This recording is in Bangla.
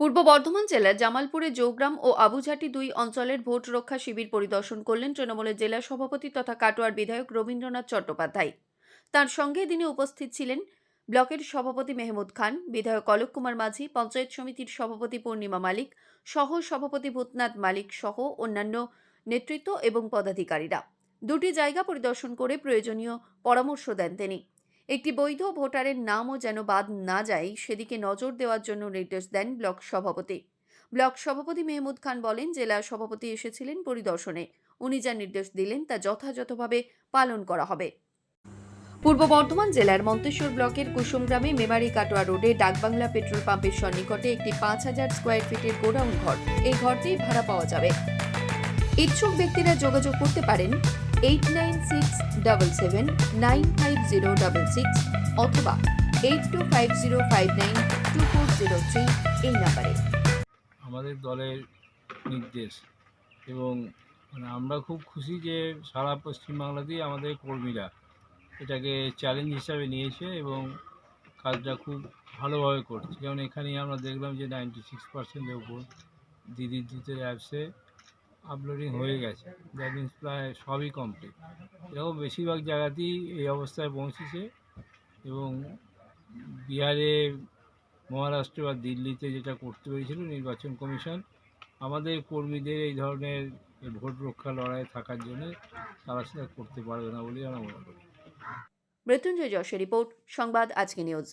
পূর্ব বর্ধমান জেলার জামালপুরে জৌগ্রাম ও আবুঝাটি দুই অঞ্চলের ভোট রক্ষা শিবির পরিদর্শন করলেন তৃণমূলের জেলা সভাপতি তথা কাটোয়ার বিধায়ক রবীন্দ্রনাথ চট্টোপাধ্যায়। তার সঙ্গে দিনে উপস্থিত ছিলেন ব্লকের সভাপতি মেহমুদ খান, বিধায়ক অলোক কুমার মাঝি, পঞ্চায়েত সমিতির সভাপতি পূর্ণিমা মালিক সহ সভাপতি ভূতনাথ মালিক সহ অন্যান্য নেতৃত্ব এবং পদাধিকারীরা। দুটি জায়গা পরিদর্শন করে প্রয়োজনীয় পরামর্শ দেন তিনি। একটি বৈধ ভোটারের নামও যেন বাদ না যায়, সেদিকে নজর দেওয়ার জন্য নির্দেশ দেন ব্লক সভাপতি। ব্লক সভাপতি মেহমুদ খান বলেন, জেলা সভাপতি এসেছিলেন পরিদর্শনে। উনি যা নির্দেশ দিলেন তা যথাযথভাবে পালন করা হবে। পূর্ব বর্ধমান জেলার মন্তেশ্বর ব্লকের কুসুমগ্রামে মেমারি কাটোয়া রোডে ডাকবাংলা পেট্রোল পাম্পের সন্নিকটে একটি পাঁচ হাজার স্কোয়ার ফিটের গোডাউন ঘর। এই ঘরটি ভাড়া পাওয়া যাবে। ইচ্ছুক ব্যক্তিরা যোগাযোগ করতে পারেন eight nine six double seven nine five zero double six অথবা eight two five zero five nine two four zero three এই নাম্বারে আমাদের দলের নির্দেশ এবং মানে আমরা খুব খুশি যে সারা পশ্চিমবাংলাতেই আমাদের কর্মীরা এটাকে চ্যালেঞ্জ হিসাবে নিয়েছে এবং কাজটা খুব ভালোভাবে করছে। যেমন এখানেই আমরা দেখলাম যে নাইনটি সিক্স পার্সেন্টের উপর দিদির দূতের অ্যাপসে আপলোডিং হয়ে গেছে। দ্যাট মিনস প্রায় সবই কমপ্লিট এরকম বেশিরভাগ জায়গাতেই এই অবস্থায় পৌঁছেছে এবং বিহারে, মহারাষ্ট্র বা দিল্লিতে যেটা করতে পেরেছিল নির্বাচন কমিশন, আমাদের কর্মীদের এই ধরনের ভোট রক্ষা লড়াইয়ে থাকার জন্য তারা সেটা করতে পারবে না বলেই আমরা মনে করি। মৃত্যুঞ্জয় যশের রিপোর্ট, সংবাদ, আজকে নিউজ।